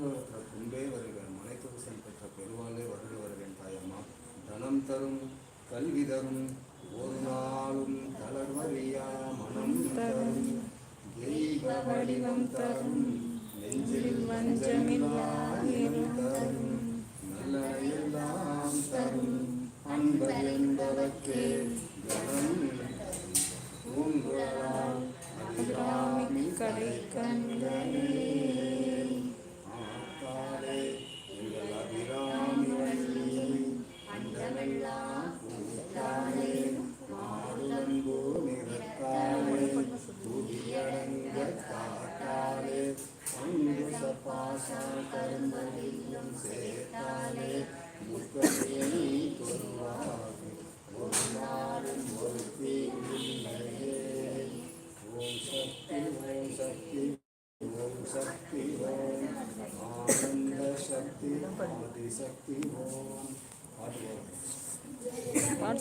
திருவருத்த கும்பே வருக மலைத்தொகுசன் பெற்ற பெருவாளே வருக வருகின்ற தாயம்மா. தனம் தரும் கல்வி தரும் ஒரு நாளும் தளர்வறியா மனம் தரும் தெய்வ வடிவம் தரும் நெஞ்சில் வஞ்சமில்லா தரும் நல்லனையெல்லாம் தரும். அன்பறிந்தவர்க்கே கனம் தரும் உங்களால் அபிராமி கடை கண்டனே Oh Domine.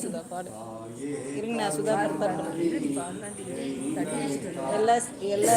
சுதா பாடு. இருங்க நான் சுதா ப்ரிப்பேர் பண்ணுறேன் எல்லா எல்லா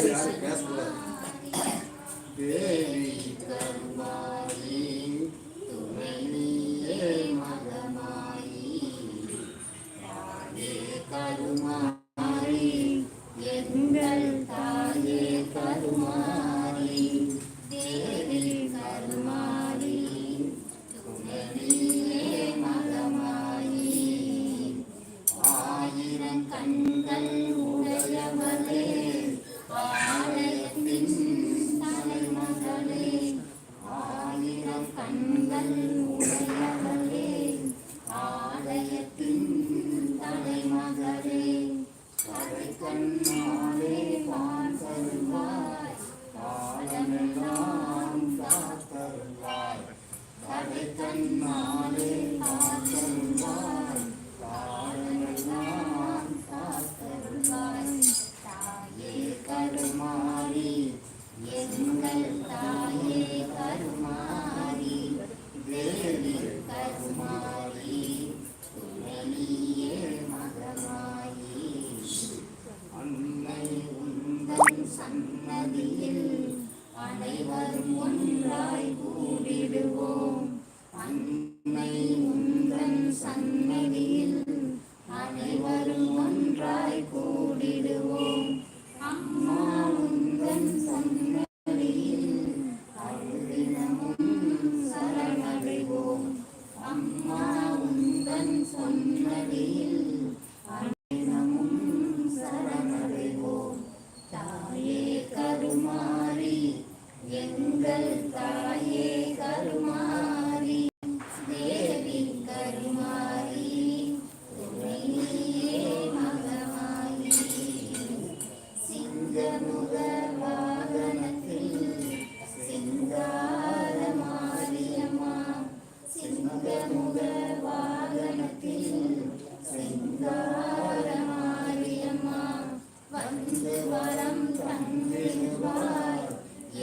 வந்து வரம் தந்திடுவார்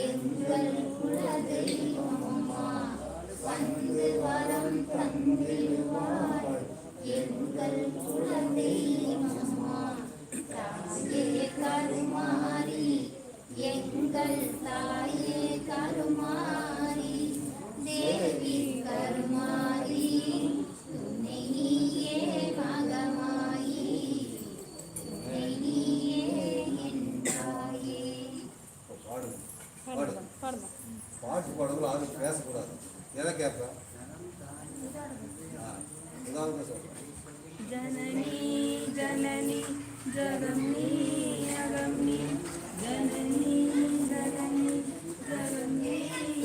எங்கள் குலதெய்வம். Janani, Janani, Jagami, Agami, Janani, Janani, Jagami,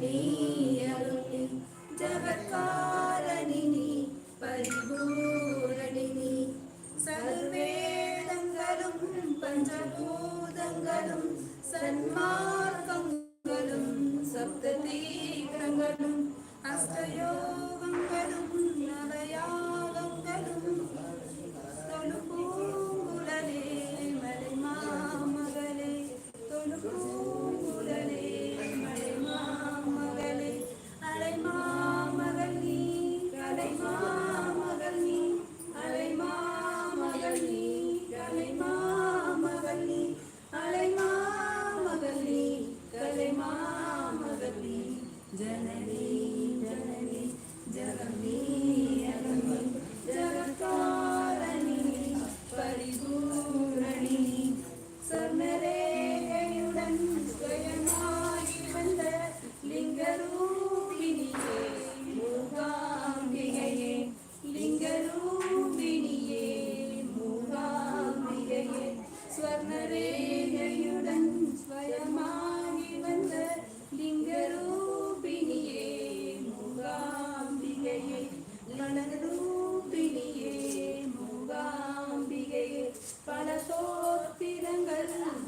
me.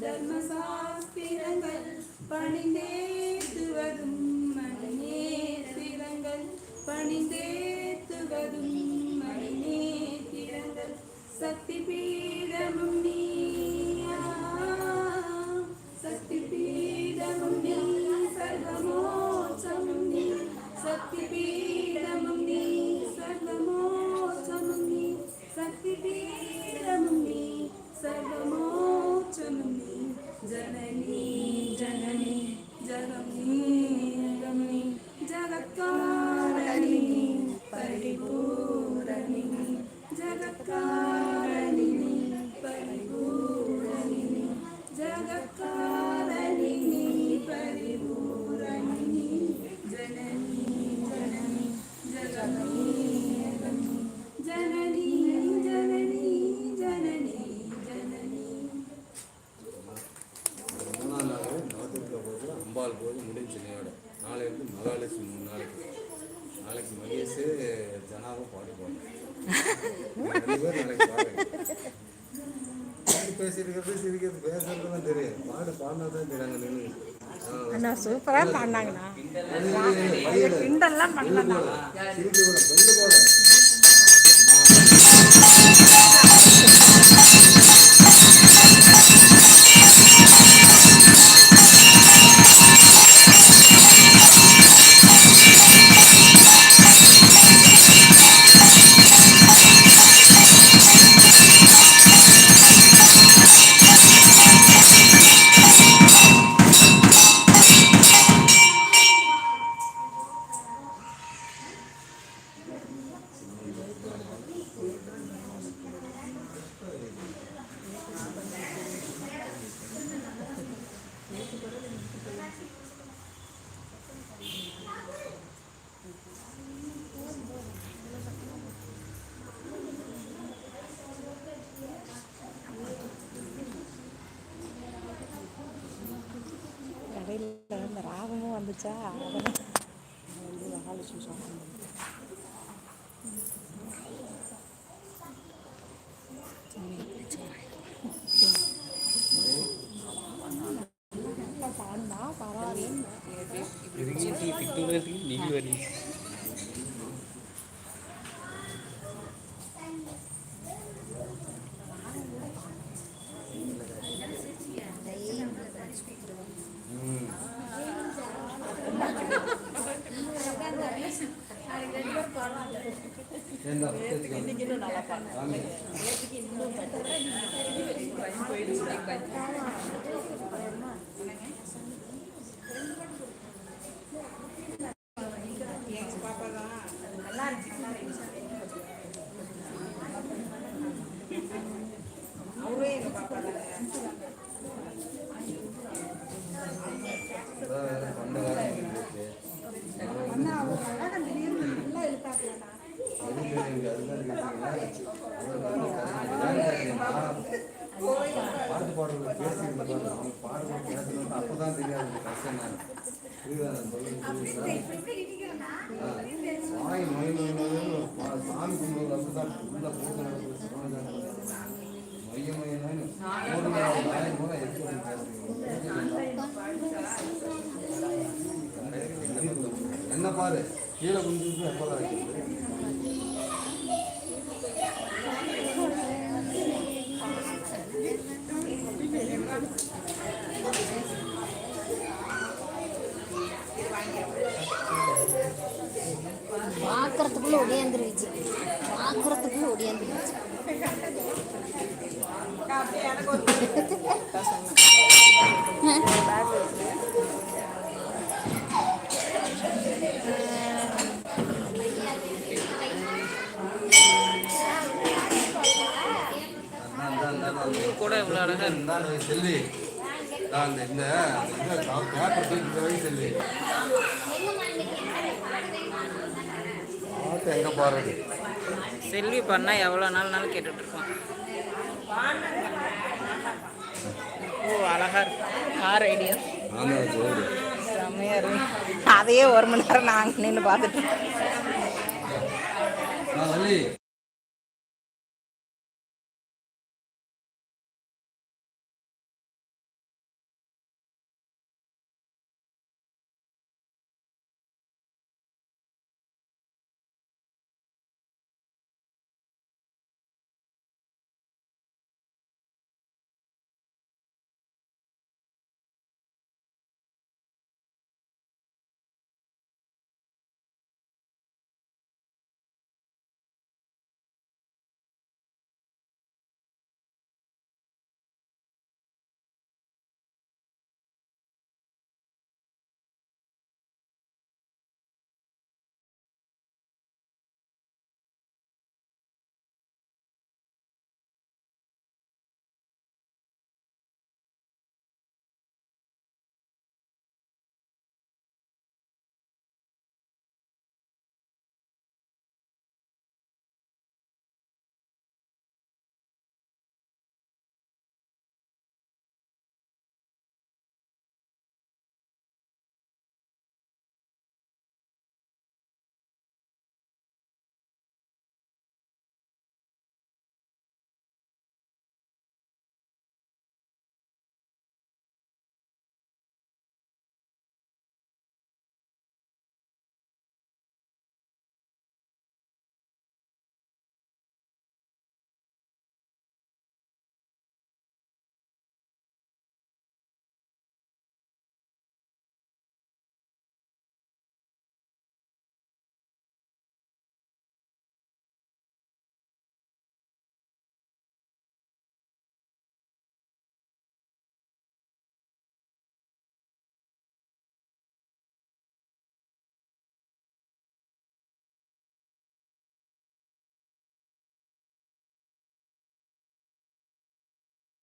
தர்மசாஸ்திரங்கள் பணிந்தேத்துவதும் மணி நேரங்கள் பணிந்தேத்துவதும் மணி நேரங்கள் சக்தி பீடமும் பேசியிருக்கிறது சிரிக்கிறது பேசுறதுலாம் தெரியும் பாடு பாடினா தான் தெரியாங்க அண்ணா சூப்பராக பாடினாங்கண்ணா கிண்டல்லாம் பண்ணலாம் சிரிக்க கையில் இந்த ராகமும் வந்துச்சா? அதெல்லாம் வந்து மகாலட்சுமி சொன்னாங்க എന്താ பாடல்கள் பேசியிருந்தாங்க அவங்க பாடல்கள் கேட்டதுனால அப்போ தான் தெரியாது கஷ்டம் தான். வாய் நோய் நோய் நோய் சாமி கும்பிடுறது அப்படி தான் உள்ள போட்டு நடக்கிற சிவனஜான மைய மைய நோய் ஒரு நாய் கூட எதுக்கு என்ன பாரு? கீழே குஞ்சு எப்போதான் கூட இவ்வளோ அழகாக இருக்கு செல்வி நான் அந்த இந்த பேப்பர் தூக்கி செல்வி எங்கே செல்வி பண்ணா எவ்வளோ நாள்னாலும் கேட்டுட்டு இருக்கோம் ஓ அழகா இருக்கு. கார் ஐடியா செம்மையா இருக்கு. அதையே ஒரு மணி நேரம் நாங்கள் நின்று பார்த்துட்டு